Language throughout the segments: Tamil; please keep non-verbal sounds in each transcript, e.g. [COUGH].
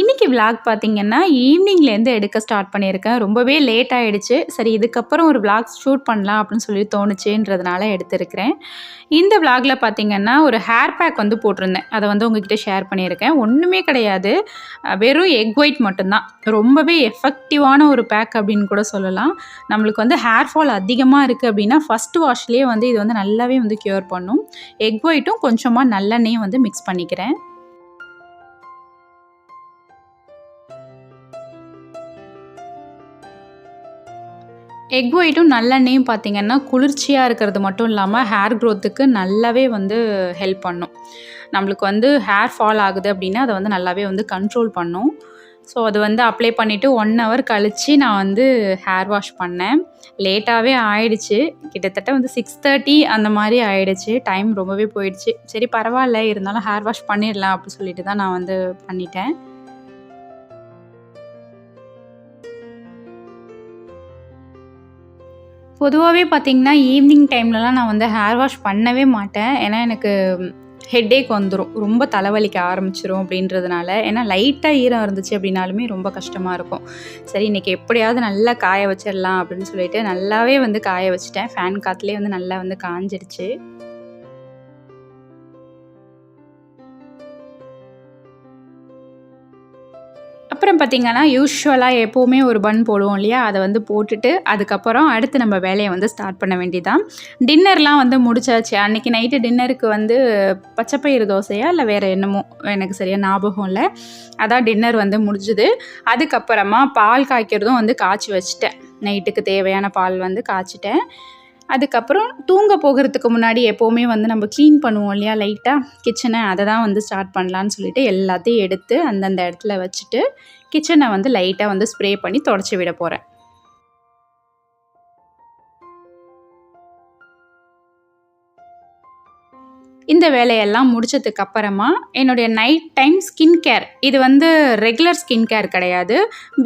இன்றைக்கி விளாக் பார்த்திங்கன்னா ஈவினிங்லேருந்து எடுக்க ஸ்டார்ட் பண்ணியிருக்கேன். ரொம்பவே லேட் ஆகிடுச்சு சரி இதுக்கப்புறம் ஒரு விளாக் ஷூட் பண்ணலாம் அப்படின்னு சொல்லி தோணுச்சுன்றதுனால எடுத்திருக்கிறேன். இந்த விளாகில் பார்த்தீங்கன்னா ஒரு ஹேர் பேக் வந்து போட்டிருந்தேன். அதை வந்து உங்ககிட்ட ஷேர் பண்ணியிருக்கேன். ஒன்றுமே கிடையாது. வெறும் எக் ஒயிட் மட்டும்தான். ரொம்பவே எஃபெக்டிவான ஒரு பேக் அப்படின்னு கூட சொல்லலாம். நம்மளுக்கு வந்து ஹேர் ஃபால் அதிகமாக இருக்குது அப்படின்னா ஃபஸ்ட் வாஷ்லேயே வந்து இது வந்து நல்லாவே வந்து க்யூர் பண்ணும். எக் ஒயிட்டும் கொஞ்சமாக நல்லெண்ணெயும் வந்து மிக்ஸ் பண்ணிக்கிறேன். எக் ஒயிட்டும் நல்லெண்ணெயும் பார்த்திங்கன்னா குளிர்ச்சியாக இருக்கிறது மட்டும் இல்லாமல் ஹேர் க்ரோத்துக்கு நல்லாவே வந்து ஹெல்ப் பண்ணும். நம்மளுக்கு வந்து ஹேர் ஃபால் ஆகுது அப்படின்னா அதை வந்து நல்லாவே வந்து கண்ட்ரோல் பண்ணும். ஸோ அது வந்து அப்ளை பண்ணிவிட்டு ஒன் ஹவர் கழித்து நான் வந்து ஹேர் வாஷ் பண்ணேன். லேட்டாகவே ஆயிடுச்சு. கிட்டத்தட்ட வந்து சிக்ஸ் தேர்ட்டி அந்த மாதிரி ஆயிடுச்சு. டைம் ரொம்பவே போயிடுச்சு. சரி பரவாயில்ல. இருந்தாலும் ஹேர் வாஷ் பண்ணிடலாம் அப்படின்னு சொல்லிட்டு தான் நான் வந்து பண்ணிட்டேன். பொதுவாகவே பார்த்தீங்கன்னா ஈவினிங் டைம்லலாம் நான் வந்து ஹேர் வாஷ் பண்ணவே மாட்டேன். ஏன்னா எனக்கு ஹெட்டேக் வந்துடும் ரொம்ப தலைவலிக்க ஆரம்பிச்சிரும் அப்படின்றதுனால. ஏன்னா லைட்டாக ஈரம் இருந்துச்சு அப்படின்னாலுமே ரொம்ப கஷ்டமாக இருக்கும். சரி இன்றைக்கி எப்படியாவது நல்லா காய வச்சிடலாம் அப்படின்னு சொல்லிட்டு நல்லாவே வந்து காய வச்சுட்டேன். ஃபேன் காற்றுலேயே வந்து நல்லா வந்து காஞ்சிடுச்சு. அப்புறம் பார்த்திங்கன்னா யூஸ்வலாக எப்போவுமே ஒரு பன் போடுவோம் இல்லையா? அதை வந்து போட்டுட்டு அதுக்கப்புறம் அடுத்து நம்ம வேலையை வந்து ஸ்டார்ட் பண்ண வேண்டியதான் டின்னர்லாம் வந்து முடிச்சாச்சு. அன்றைக்கி நைட்டு டின்னருக்கு வந்து பச்சைப்பயிறு தோசையா இல்லை வேறு என்னமோ? எனக்கு சரியாக ஞாபகம் இல்லை. அதான் டின்னர் வந்து முடிஞ்சுது. அதுக்கப்புறமா பால் காய்க்கிறதும் வந்து காய்ச்சி வச்சுட்டேன். நைட்டுக்கு தேவையான பால் வந்து காய்ச்சிட்டேன். அதுக்கப்புறம் தூங்க போகிறதுக்கு முன்னாடி எப்போவுமே வந்து நம்ம க்ளீன் பண்ணுவோம் இல்லையா லைட்டாக கிச்சனை அதை தான் வந்து ஸ்டார்ட் பண்ணலான்னு சொல்லிட்டு எல்லாத்தையும் எடுத்து அந்தந்த இடத்துல வச்சுட்டு கிச்சனை வந்து லைட்டாக வந்து ஸ்ப்ரே பண்ணி தொடச்சி விட போகிறேன் இந்த வேலையெல்லாம் முடிச்சதுக்கு அப்புறமா என்னுடைய நைட் டைம் ஸ்கின் கேர் இது வந்து ரெகுலர் ஸ்கின் கேர் கிடையாது.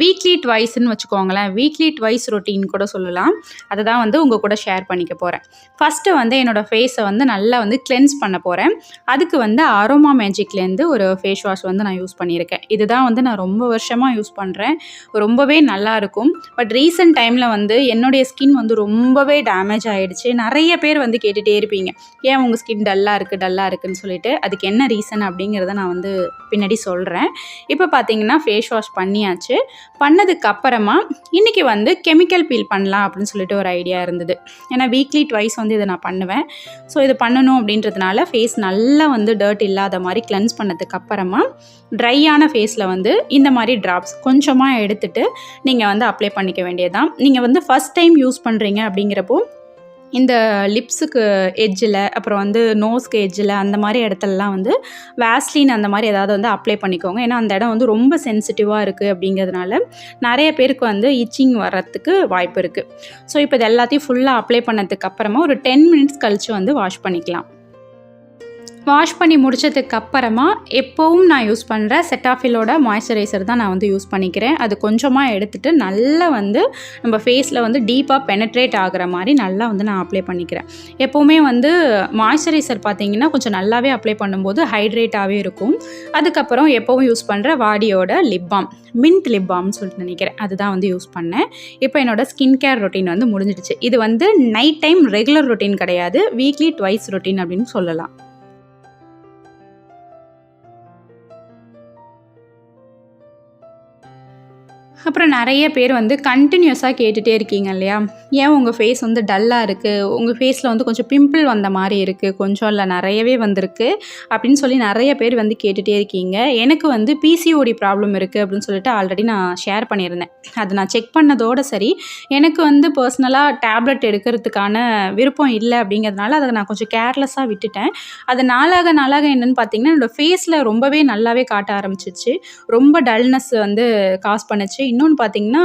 வீக்லி ட்வைஸ்ன்னு வச்சுக்கோங்களேன். வீக்லி ட்வைஸ் ரொட்டீன் கூட சொல்லலாம். அதை தான் வந்து உங்கள் கூட ஷேர் பண்ணிக்க போகிறேன் ஃபஸ்ட்டு வந்து என்னோடய ஃபேஸை வந்து நல்லா வந்து கிளென்ஸ் பண்ண போகிறேன் அதுக்கு வந்து அரோமா மேஜிக்லேருந்து ஒரு ஃபேஸ் வாஷ் வந்து நான் யூஸ் பண்ணியிருக்கேன். இதுதான் வந்து நான் ரொம்ப வருஷமாக யூஸ் பண்ணுறேன் ரொம்பவே நல்லாயிருக்கும் பட் ரீசெண்ட் டைமில் வந்து என்னுடைய ஸ்கின் வந்து ரொம்பவே டேமேஜ் ஆகிடுச்சு நிறைய பேர் வந்து கேட்டுகிட்டே இருப்பீங்க. ஏன் உங்கள் ஸ்கின் டல்லாக இருக்குது டல்லாக இருக்குன்னு சொல்லிட்டு அதுக்கு என்ன ரீசன் அப்படிங்கிறத நான் வந்து பின்னாடி சொல்கிறேன் இப்போ பார்த்தீங்கன்னா ஃபேஸ் வாஷ் பண்ணியாச்சு. பண்ணதுக்கு அப்புறமா இன்றைக்கி வந்து கெமிக்கல் பீல் பண்ணலாம் அப்படின்னு சொல்லிட்டு ஒரு ஐடியா இருந்தது. ஏன்னா வீக்லி ட்வைஸ் வந்து இதை நான் பண்ணுவேன். ஸோ இது பண்ணணும் அப்படின்றதுனால ஃபேஸ் நல்லா வந்து டர்ட் இல்லாத மாதிரி கிளென்ஸ் பண்ணதுக்கு அப்புறமா ட்ரையான ஃபேஸில் வந்து இந்த மாதிரி ட்ராப்ஸ் கொஞ்சமாக எடுத்துகிட்டு நீங்கள் வந்து அப்ளை பண்ணிக்க வேண்டியதான் நீங்கள் வந்து ஃபஸ்ட் டைம் யூஸ் பண்ணுறீங்க அப்படிங்கிறப்போ இந்த லிப்ஸுக்கு எட்ஜில் அப்புறம் வந்து நோஸ்க்கு எட்ஜில் அந்த மாதிரி இடத்துலலாம் வந்து வேஸ்லின் அந்த மாதிரி ஏதாவது வந்து அப்ளை பண்ணிக்கோங்க. ஏன்னா அந்த இடம் வந்து ரொம்ப சென்சிட்டிவாக இருக்குது அப்படிங்கிறதுனால நிறைய பேருக்கு வந்து இச்சிங் வர்றதுக்கு வாய்ப்பு இருக்குது ஸோ இப்போ இது எல்லாத்தையும் ஃபுல்லாக அப்ளை பண்ணதுக்கு அப்புறமா ஒரு டென் மினிட்ஸ் கழித்து வந்து வாஷ் பண்ணிக்கலாம். வாஷ் பண்ணி முடித்ததுக்கு அப்புறமா எப்போவும் நான் யூஸ் பண்ணுற செட்டாஃபிலோட மாய்ஸ்சரைசர் தான் நான் வந்து யூஸ் பண்ணிக்கிறேன். அது கொஞ்சமாக எடுத்துகிட்டு நல்லா வந்து நம்ம ஃபேஸில் வந்து டீப்பாக பெனட்ரேட் ஆகிற மாதிரி நல்லா வந்து நான் அப்ளை பண்ணிக்கிறேன். எப்போவுமே வந்து மாய்ஸ்சரைசர் பார்த்தீங்கன்னா கொஞ்சம் நல்லாவே அப்ளை பண்ணும்போது ஹைட்ரேட்டாகவே இருக்கும். அதுக்கப்புறம் எப்போவும் யூஸ் பண்ணுற வாடியோட லிப் பாம் மின்ட் லிப் பாம்னு சொல்லிட்டு நினைக்கிறேன். அதுதான் வந்து யூஸ் பண்ணேன். இப்போ என்னோடய ஸ்கின் கேர் ரொட்டீன் வந்து முடிஞ்சிடுச்சு. இது வந்து நைட் டைம் ரெகுலர் ரொட்டீன் கிடையாது. வீக்லி ட்வைஸ் ரொட்டீன் அப்படின்னு சொல்லலாம். அப்புறம் நிறைய பேர் வந்து கண்டினியூஸாக கேட்டுகிட்டே இருக்கீங்க இல்லையா? ஏன் உங்கள் ஃபேஸ் வந்து டல்லாக இருக்குது உங்கள் ஃபேஸில் வந்து கொஞ்சம் பிம்பிள் வந்த மாதிரி இருக்குது கொஞ்சம் இல்லை நிறையவே வந்திருக்கு. அப்படின்னு சொல்லி நிறைய பேர் வந்து கேட்டுகிட்டே இருக்கீங்க. எனக்கு வந்து பிசிஓடி ப்ராப்ளம் இருக்குது அப்படின்னு சொல்லிட்டு ஆல்ரெடி நான் ஷேர் பண்ணியிருந்தேன். அது நான் செக் பண்ணதோடு சரி எனக்கு வந்து பர்சனலாக டேப்லெட் எடுக்கிறதுக்கான விருப்பம் இல்லை அப்படிங்கிறதுனால அதை நான் கொஞ்சம் கேர்லெஸ்ஸாக விட்டுட்டேன். அது நாளாக நாளாக என்னென்னு பார்த்தீங்கன்னா என்னோடய ஃபேஸில் ரொம்பவே நல்லாவே காட்ட ஆரம்பிச்சிச்சு ரொம்ப டல்னஸ் வந்து காஸ் பண்ணுச்சு. இன்னொன்று பார்த்தீங்கன்னா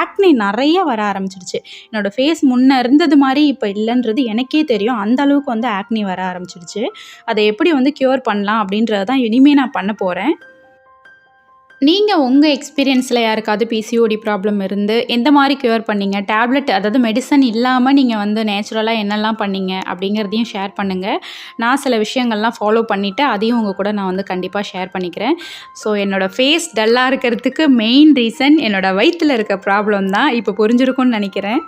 ஆக்னி நிறைய வர ஆரம்பிச்சிடுச்சு. என்னோடய ஃபேஸ் முன்னே இருந்தது மாதிரி இப்போ இல்லைன்றது எனக்கே தெரியும். அந்த அளவுக்கு வந்து ஆக்னி வர ஆரம்பிச்சிடுச்சு. அதை எப்படி வந்து க்யூர் பண்ணலாம் அப்படின்றத தான் இனிமேல் நான் பண்ண போகிறேன் நீங்கள் உங்கள் எக்ஸ்பீரியன்ஸில் யாருக்காவது பிசிஓடி ப்ராப்ளம் இருந்து எந்த மாதிரி க்யூர் பண்ணீங்க? டேப்லெட் அதாவது மெடிசன் இல்லாமல் நீங்கள் வந்து நேச்சுரலாக என்னெல்லாம் பண்ணீங்க? அப்படிங்கிறதையும் ஷேர் பண்ணுங்கள் நான் சில விஷயங்கள்லாம் ஃபாலோ பண்ணிவிட்டு அதையும் உங்கள் கூட நான் வந்து கண்டிப்பாக ஷேர் பண்ணிக்கிறேன். ஸோ என்னோடய ஃபேஸ் டல்லாக இருக்கிறதுக்கு மெயின் ரீசன் என்னோடய வயிற்றில் இருக்க ப்ராப்ளம் தான். இப்போ புரிஞ்சிருக்கும்னு நினைக்கிறேன்.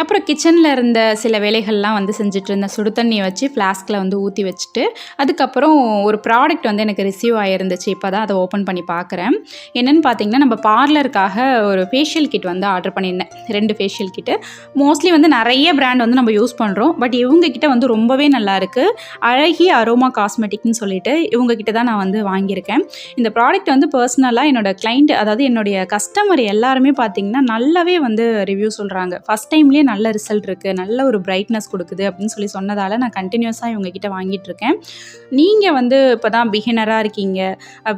அப்புறம் கிச்சனில் இருந்த சில வேலைகள்லாம் வந்து செஞ்சுட்டு இருந்தேன் சுடு தண்ணியை வச்சு ஃப்ளாஸ்கில் வந்து ஊற்றி வச்சுட்டு அதுக்கப்புறம் ஒரு ப்ராடக்ட் வந்து எனக்கு ரிசீவ் ஆகிருந்துச்சு இப்போ தான் அதை ஓப்பன் பண்ணி பார்க்குறேன் என்னென்னு பார்த்தீங்கன்னா நம்ம பார்லருக்காக ஒரு ஃபேஷியல் கிட் வந்து ஆர்டர் பண்ணியிருந்தேன். ரெண்டு ஃபேஷியல் கிட்டு மோஸ்ட்லி வந்து நிறைய பிராண்ட் வந்து நம்ம யூஸ் பண்ணுறோம் பட் இவங்க கிட்ட வந்து ரொம்பவே நல்லா இருக்குது அழகி அரோமா காஸ்மெட்டிக்னு சொல்லிட்டு இவங்கக்கிட்ட தான் நான் வந்து வாங்கியிருக்கேன். இந்த ப்ராடக்ட் வந்து பர்சனலாக என்னோடய கிளைண்ட் அதாவது என்னுடைய கஸ்டமர் எல்லாருமே பார்த்தீங்கன்னா நல்லாவே வந்து ரிவ்யூ சொல்கிறாங்க ஃபஸ்ட் டைம்லேயே நல்ல ரிசல்ட் இருக்குது நல்ல ஒரு பிரைட்னஸ் கொடுக்குது அப்படின்னு சொல்லி சொன்னதால் நான் கண்டினியூஸாக இவங்கக்கிட்ட வாங்கிட்டு இருக்கேன். நீங்கள் வந்து இப்போ தான் பிகினராக இருக்கீங்க.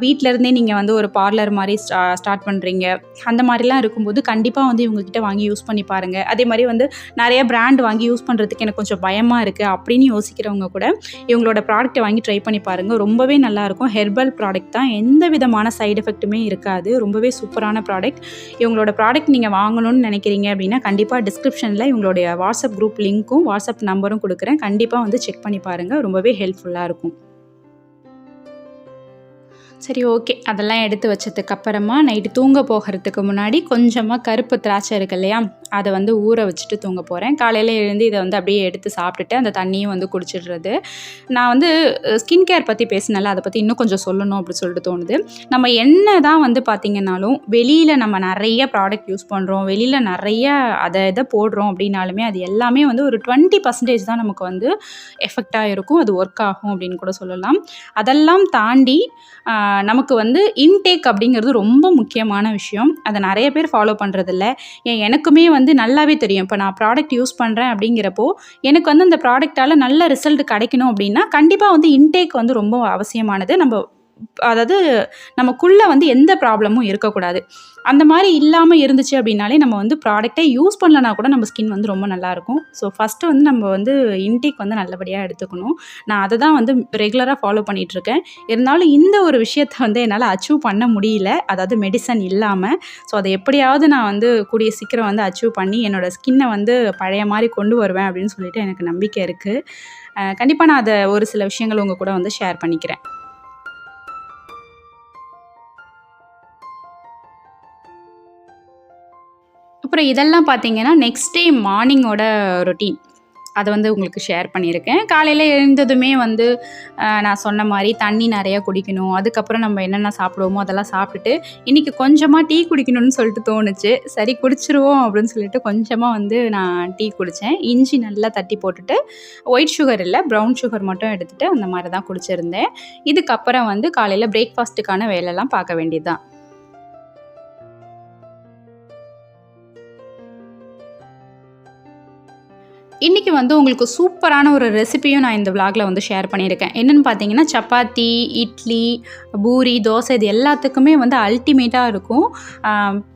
வீட்டிலருந்தே இருந்தே நீங்கள் வந்து ஒரு பார்லர் மாதிரி ஸ்டா ஸ்டார்ட் பண்ணுறீங்க அந்த மாதிரிலாம் இருக்கும்போது கண்டிப்பாக வந்து இவங்கக்கிட்ட வாங்கி யூஸ் பண்ணி பாருங்கள் அதே மாதிரி வந்து நிறைய பிராண்ட் வாங்கி யூஸ் பண்ணுறதுக்கு எனக்கு கொஞ்சம் பயமாக இருக்குது அப்படின்னு யோசிக்கிறவங்க கூட இவங்களோட ப்ராடக்ட்டை வாங்கி ட்ரை பண்ணி பாருங்கள் ரொம்பவே நல்லாயிருக்கும் ஹெர்பல் ப்ராடக்ட் தான். எந்த விதமான சைடு எஃபெக்ட்டுமே இருக்காது. ரொம்பவே சூப்பரான ப்ராடக்ட் இவங்களோட ப்ராடக்ட் நீங்கள் வாங்கணும்னு நினைக்கிறீங்க அப்படின்னா கண்டிப்பாக டிஸ்கிரிப்ஷனில் இவங்களுடைய வாட்ஸ்அப் குரூப் லிங்க்கும் வாட்ஸ்அப் நம்பரும் கொடுக்குறேன். கண்டிப்பாக வந்து செக் பண்ணி பாருங்கள் ரொம்பவே ஹெல்ப்ஃபுல்லாக இருக்கும். சரி ஓகே. அதெல்லாம் எடுத்து வச்சதுக்கு அப்புறமா நைட்டு தூங்க போகிறதுக்கு முன்னாடி கொஞ்சமாக கருப்பு திராட்சை இருக்கு இல்லையா? அதை வந்து ஊற வச்சுட்டு தூங்க போகிறேன் காலையில் எழுந்து இதை வந்து அப்படியே எடுத்து சாப்பிட்டுட்டு அந்த தண்ணியும் வந்து குடிச்சிடுறது. நான் வந்து ஸ்கின் கேர் பற்றி பேசினால அதை பற்றி இன்னும் கொஞ்சம் சொல்லணும் அப்படி சொல்லிட்டு தோணுது. நம்ம என்ன தான் வந்து பார்த்திங்கனாலும் வெளியில் நம்ம நிறைய ப்ராடக்ட் யூஸ் பண்ணுறோம் வெளியில் நிறைய அதை இதை போடுறோம் அப்படின்னாலுமே அது எல்லாமே வந்து ஒரு டுவெண்ட்டி பர்சன்டேஜ் தான் நமக்கு வந்து எஃபெக்டாக இருக்கும். அது ஒர்க் ஆகும் அப்படின்னு கூட சொல்லலாம். அதெல்லாம் தாண்டி நமக்கு வந்து இன்டேக் அப்படிங்கிறது ரொம்ப முக்கியமான விஷயம். அதை நிறைய பேர் ஃபாலோ பண்ணுறதில்ல ஏன் எனக்குமே வந்து நல்லாவே தெரியும். இப்போ நான் ப்ராடக்ட் யூஸ் பண்ணுறேன் அப்படிங்கிறப்போ எனக்கு வந்து அந்த ப்ராடக்டால் நல்ல ரிசல்ட் கிடைக்கணும் அப்படின்னா கண்டிப்பாக வந்து இன்டேக் வந்து ரொம்ப அவசியமானது. நம்ம அதாவது நமக்குள்ளே வந்து எந்த ப்ராப்ளமும் இருக்கக்கூடாது. அந்த மாதிரி இல்லாமல் இருந்துச்சு அப்படின்னாலே நம்ம வந்து ப்ராடக்டே யூஸ் பண்ணலனா கூட நம்ம ஸ்கின் வந்து ரொம்ப நல்லாயிருக்கும். ஸோ ஃபஸ்ட்டு வந்து நம்ம வந்து இன்டேக் வந்து நல்லபடியாக எடுத்துக்கணும். நான் அதை தான் வந்து ரெகுலராக ஃபாலோ பண்ணிகிட்ருக்கேன் இருந்தாலும் இந்த ஒரு விஷயத்தை வந்து என்னால் அச்சீவ் பண்ண முடியல. அதாவது மெடிசன் இல்லாமல் ஸோ அதை எப்படியாவது நான் வந்து கூடிய சீக்கிரம் வந்து அச்சீவ் பண்ணி என்னோடய ஸ்கின்னை வந்து பழைய மாதிரி கொண்டு வருவேன் அப்படின்னு சொல்லிட்டு எனக்கு நம்பிக்கை இருக்குது கண்டிப்பாக நான் அதை ஒரு சில விஷயங்கள் உங்கள் கூட வந்து ஷேர் பண்ணிக்கிறேன். அப்புறம் இதெல்லாம் பார்த்தீங்கன்னா நெக்ஸ்ட் டே மார்னிங்கோட ரொட்டீன் அதை வந்து உங்களுக்கு ஷேர் பண்ணியிருக்கேன். காலையில் எழுந்ததுமே வந்து நான் சொன்ன மாதிரி தண்ணி நிறையா குடிக்கணும். அதுக்கப்புறம் நம்ம என்னென்ன சாப்பிடுவோமோ அதெல்லாம் சாப்பிட்டுட்டு இன்றைக்கி கொஞ்சமாக டீ குடிக்கணும்னு சொல்லிட்டு தோணுச்சு. சரி குடிச்சிருவோம் அப்படின்னு சொல்லிட்டு கொஞ்சமாக வந்து நான் டீ குடித்தேன் இஞ்சி நல்லா தட்டி போட்டுட்டு ஒயிட் சுகர் இல்லை ப்ரௌன் சுகர் மட்டும் எடுத்துகிட்டு அந்த மாதிரி தான் குடிச்சிருந்தேன். இதுக்கப்புறம் வந்து காலையில் பிரேக்ஃபாஸ்ட்டுக்கான வேலைலாம் பார்க்க வேண்டியதுதான். இன்றைக்கி வந்து உங்களுக்கு சூப்பரான ஒரு ரெசிபியும் நான் இந்த விலாகில் வந்து ஷேர் பண்ணியிருக்கேன். என்னென்னு பார்த்தீங்கன்னா சப்பாத்தி இட்லி பூரி தோசை இது எல்லாத்துக்குமே வந்து அல்டிமேட்டாக இருக்கும்.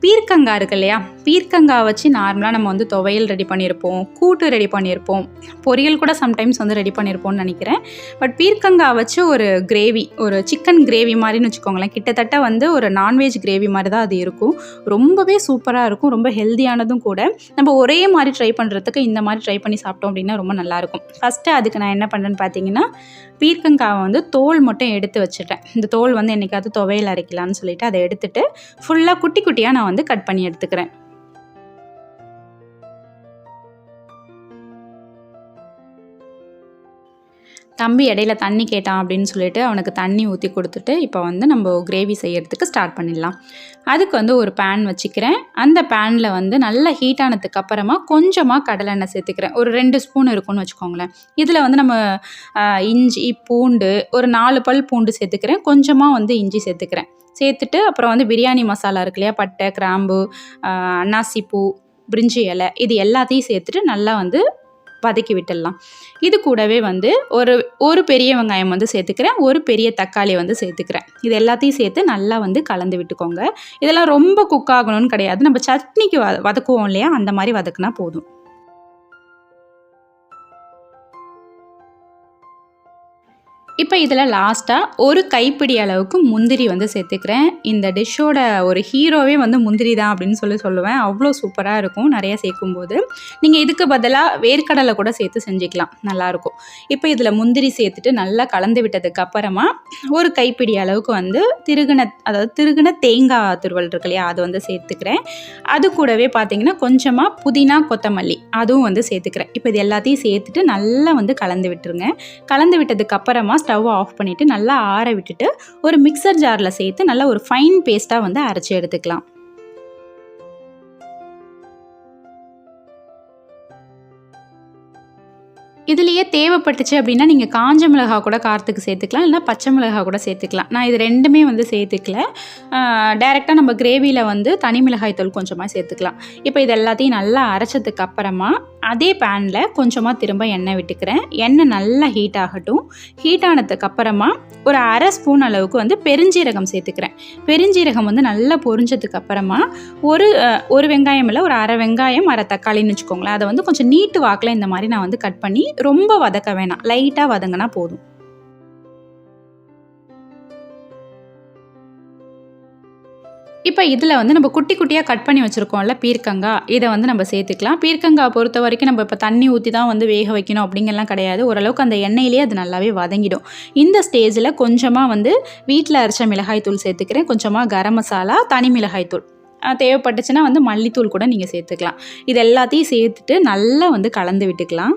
பீர்க்கங்காய் இருக்கு இல்லையா? பீர்க்கங்காய் வச்சு நார்மலாக நம்ம வந்து துவையல் ரெடி பண்ணியிருப்போம். கூட்டு ரெடி பண்ணியிருப்போம். பொரியல் கூட சம்டைம்ஸ் வந்து ரெடி பண்ணியிருப்போம்னு நினைக்கிறேன். பட் பீர்க்கங்காய் வச்சு ஒரு கிரேவி ஒரு சிக்கன் கிரேவி மாதிரின்னு வச்சுக்கோங்களேன். கிட்டத்தட்ட வந்து ஒரு நான்வெஜ் கிரேவி மாதிரி தான் அது இருக்கும். ரொம்பவே சூப்பராக இருக்கும். ரொம்ப ஹெல்தியானதும் கூட. நம்ம ஒரே மாதிரி ட்ரை பண்ணுறதுக்கு இந்த மாதிரி ட்ரை பண்ணி சாப்பிட்டோம் அப்படின்னா ரொம்ப நல்லாயிருக்கும். ஃபஸ்ட்டு அதுக்கு நான் என்ன பண்ணுறேன்னு பார்த்தீங்கன்னா பீர்க்கங்காவை வந்து தோல் மட்டும் எடுத்து வச்சுட்டேன். இந்த தோல் வந்து என்னைக்காவது துவையல் அரைக்கலான்னு சொல்லிட்டு அதை எடுத்துகிட்டு ஃபுல்லாக குட்டி குட்டியாக நான் வந்து கட் பண்ணி எடுத்துக்கிறேன். தம்பி இடையில தண்ணி கேட்டான் அப்படின்னு சொல்லிட்டு அவனுக்கு தண்ணி ஊற்றி கொடுத்துட்டு இப்போ வந்து நம்ம கிரேவி செய்கிறதுக்கு ஸ்டார்ட் பண்ணிடலாம். அதுக்கு வந்து ஒரு பேன் வச்சுக்கிறேன். அந்த பேனில் வந்து நல்லா ஹீட் ஆனதுக்கு அப்புறமா கொஞ்சமாக கடலெண்ணெய் சேர்த்துக்கிறேன். ஒரு ரெண்டு ஸ்பூன் இருக்கும்னு வச்சுக்கோங்களேன். இதில் வந்து நம்ம இஞ்சி பூண்டு ஒரு நாலு பல் பூண்டு சேர்த்துக்கிறேன். கொஞ்சமாக வந்து இஞ்சி சேர்த்துக்கிறேன். சேர்த்துட்டு அப்புறம் வந்து பிரியாணி மசாலா இருக்கு இல்லையா? பட்டை கிராம்பு அன்னாசி பூ பிரிஞ்சி இலை இது எல்லாத்தையும் சேர்த்துட்டு நல்லா வந்து வதக்கி விட்டுடலாம். இது கூடவே வந்து ஒரு ஒரு பெரிய வெங்காயம் வந்து சேர்த்துக்கிறேன். ஒரு பெரிய தக்காளி வந்து சேர்த்துக்கிறேன். இது எல்லாத்தையும் சேர்த்து நல்லா வந்து கலந்து விட்டுக்கோங்க. இதெல்லாம் ரொம்ப குக் ஆகணும்னு கிடையாது. நம்ம சட்னிக்கு வ வதக்குவோம் இல்லையா? அந்த மாதிரி வதக்குனா போதும். இப்போ இதில் லாஸ்ட்டாக ஒரு கைப்பிடி அளவுக்கு முந்திரி வந்து சேர்த்துக்கிறேன். இந்த டிஷ்ஷோட ஒரு ஹீரோவே வந்து முந்திரி தான் அப்படின்னு சொல்லி சொல்லுவேன். அவ்வளோ சூப்பராக இருக்கும் நிறையா சேர்க்கும்போது. நீங்கள் இதுக்கு பதிலாக வேர்க்கடலை கூட சேர்த்து செஞ்சுக்கலாம். நல்லாயிருக்கும் இப்போ இதில் முந்திரி சேர்த்துட்டு நல்லா கலந்து விட்டதுக்கு அப்புறமா ஒரு கைப்பிடி அளவுக்கு வந்து திருகுன அதாவது திருகுன தேங்காய் துருவல் இருக்கு இல்லையா அது வந்து சேர்த்துக்கிறேன். அது கூடவே பார்த்தீங்கன்னா கொஞ்சமாக புதினா கொத்தமல்லி அதுவும் வந்து சேர்த்துக்கிறேன். இப்போ இது எல்லாத்தையும் சேர்த்துட்டு நல்லா வந்து கலந்து விட்டுருங்க. கலந்து விட்டதுக்கு அப்புறமா ஸ்டவ் ஆஃப் பண்ணிவிட்டு நல்லா ஆற விட்டுட்டு ஒரு மிக்சர் ஜாரில் சேர்த்து நல்லா ஒரு ஃபைன் பேஸ்ட்டாக வந்து அரைச்சி எடுத்துக்கலாம். இதுலேயே தேவைப்பட்டுச்சு அப்படின்னா நீங்கள் காஞ்ச மிளகா கூட காரத்துக்கு சேர்த்துக்கலாம் இல்லைனா பச்சை மிளகா கூட சேர்த்துக்கலாம். நான் இது ரெண்டுமே வந்து சேர்த்துக்கல. டைரெக்டாக நம்ம கிரேவியில் வந்து தனி மிளகாய் தூள் கொஞ்சமாக சேர்த்துக்கலாம். இப்போ இது எல்லாத்தையும் நல்லா அரைச்சதுக்கு அப்புறமா அதே பேனில் கொஞ்சமாக திரும்ப எண்ணெய் விட்டுக்கிறேன். எண்ணெய் நல்லா ஹீட் ஆகட்டும். ஹீட் ஆனதுக்கு அப்புறமா ஒரு அரை ஸ்பூன் அளவுக்கு வந்து பெருஞ்சீரகம் சேர்த்துக்கிறேன். பெருஞ்சீரகம் வந்து நல்லா பொரிஞ்சதுக்கு அப்புறமா ஒரு ஒரு வெங்காயம் இல்லை ஒரு அரை வெங்காயம் அரை தக்காளின்னு வச்சுக்கோங்களேன். அதை வந்து கொஞ்சம் நீட்டு வாக்கில் இந்த மாதிரி நான் வந்து கட் பண்ணி ரொம்ப வதக்க வேணாம். லைட்டாக வதங்கினா போதும். இப்போ இதில் வந்து நம்ம குட்டி குட்டியாக கட் பண்ணி வச்சுருக்கோம்ல பீர்க்கங்காய் இதை வந்து நம்ம சேர்த்துக்கலாம். பீர்க்கங்காய் பொறுத்த வரைக்கும் நம்ம இப்போ தண்ணி ஊற்றி தான் வந்து வேக வைக்கணும் அப்படிங்கலாம் கிடையாது. ஓரளவுக்கு அந்த எண்ணெயிலே அது நல்லாவே வதங்கிடும். இந்த ஸ்டேஜில் கொஞ்சமாக வந்து வீட்டில் அரைச்ச மிளகாய் தூள் சேர்த்துக்கிறேன். கொஞ்சமாக கரம் மசாலா தனி மிளகாய் தூள். தேவைப்பட்டுச்சுன்னா வந்து மல்லித்தூள் கூட நீங்கள் சேர்த்துக்கலாம். இது எல்லாத்தையும் சேர்த்துட்டு நல்லா வந்து கலந்து விட்டுக்கலாம்.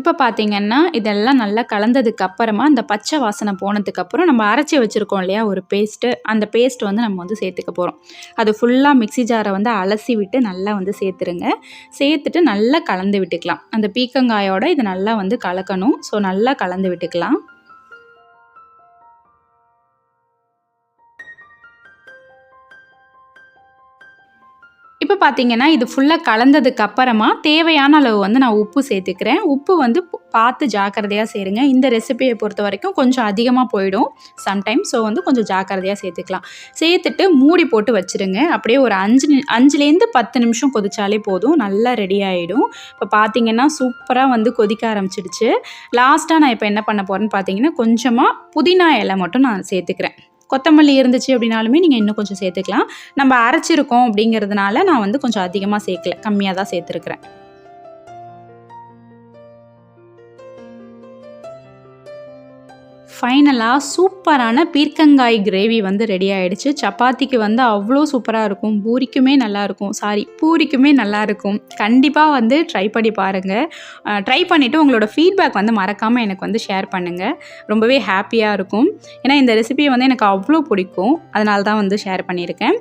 இப்போ பார்த்தீங்கன்னா இதெல்லாம் நல்லா கலந்ததுக்கு அப்புறமா அந்த பச்சை வாசனை போனதுக்கப்புறம் நம்ம அரைச்சி வச்சுருக்கோம் இல்லையா ஒரு பேஸ்ட்டு அந்த பேஸ்ட் வந்து நம்ம வந்து சேர்த்துக்க போகிறோம் அது ஃபுல்லாக மிக்சி ஜாரை வந்து அலசி விட்டு நல்லா வந்து சேர்த்துருங்க. சேர்த்துட்டு நல்லா கலந்து விட்டுக்கலாம். அந்த பீக்கங்காயோட இது நல்லா வந்து கலக்கணும். ஸோ நல்லா கலந்து விட்டுக்கலாம். இப்போ பார்த்தீங்கன்னா இது ஃபுல்லாக கலந்ததுக்கு அப்புறமா தேவையான அளவு வந்து நான் உப்பு சேர்த்துக்கிறேன். உப்பு வந்து பார்த்து ஜாக்கிரதையாக சேருங்க. இந்த ரெசிபியை பொறுத்த வரைக்கும் கொஞ்சம் அதிகமாக போயிடும். சம்டைம் ஸோ வந்து கொஞ்சம் ஜாக்கிரதையாக சேர்த்துக்கலாம். சேர்த்துட்டு மூடி போட்டு வச்சுருங்க. அப்படியே ஒரு அஞ்சு அஞ்சுலேருந்து பத்து நிமிஷம் கொதிச்சாலே போதும். நல்லா ரெடி ஆகிடும் இப்போ பார்த்தீங்கன்னா சூப்பராக வந்து கொதிக்க ஆரம்பிச்சிடுச்சு. லாஸ்ட்டாக நான் இப்போ என்ன பண்ண போகிறேன்னு பார்த்தீங்கன்னா கொஞ்சமாக புதினா இலை மட்டும் நான் சேர்த்துக்கிறேன். கொத்தமல்லி இருந்துச்சு அப்படின்னாலுமே நீங்கள் இன்னும் கொஞ்சம் சேர்த்துக்கலாம். நம்ம அரைச்சிருக்கோம் அப்படிங்கிறதுனால நான் வந்து கொஞ்சம் அதிகமாக சேர்க்கல. கம்மியாக தான் சேர்த்துருக்குறேன். ஃபைனலாக சூப்பரான பீர்க்கங்காய் கிரேவி வந்து ரெடி ஆகிடுச்சு சப்பாத்திக்கு வந்து அவ்வளோ சூப்பராக இருக்கும். பூரிக்குமே நல்லாயிருக்கும் சாரி பூரிக்குமே நல்லாயிருக்கும் கண்டிப்பாக வந்து ட்ரை பண்ணி பாருங்கள் ட்ரை பண்ணிவிட்டு உங்களோட ஃபீட்பேக் வந்து மறக்காமல் எனக்கு வந்து ஷேர் பண்ணுங்கள் ரொம்பவே ஹாப்பியாக இருக்கும். ஏன்னா இந்த ரெசிபியை வந்து எனக்கு அவ்வளோ பிடிக்கும். அதனால தான் வந்து ஷேர் பண்ணியிருக்கேன்.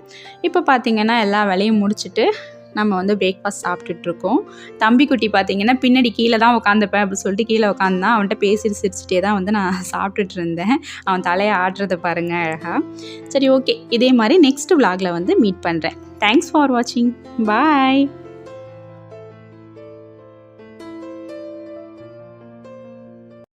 இப்போ பார்த்திங்கன்னா எல்லா வேலையும் முடிச்சுட்டு நம்ம வந்து பிரேக்ஃபாஸ்ட் சாப்பிட்டுட்ருக்கோம். தம்பி குட்டி பார்த்தீங்கன்னா பின்னாடி கீழே தான் உட்காந்துப்பேன் அப்படின்னு சொல்லிட்டு கீழே உட்காந்தான் அவன்கிட்ட பேசிட்டு சிரிச்சிட்டே தான் வந்து நான் [LAUGHS] சாப்பிட்டுட்டு இருந்தேன் அவன் தலையை ஆடுறத பாருங்கள் அழகாக சரி ஓகே இதே மாதிரி நெக்ஸ்ட் விலாகில் வந்து மீட் பண்ணுறேன் தேங்க்ஸ் ஃபார் வாட்சிங் பாய்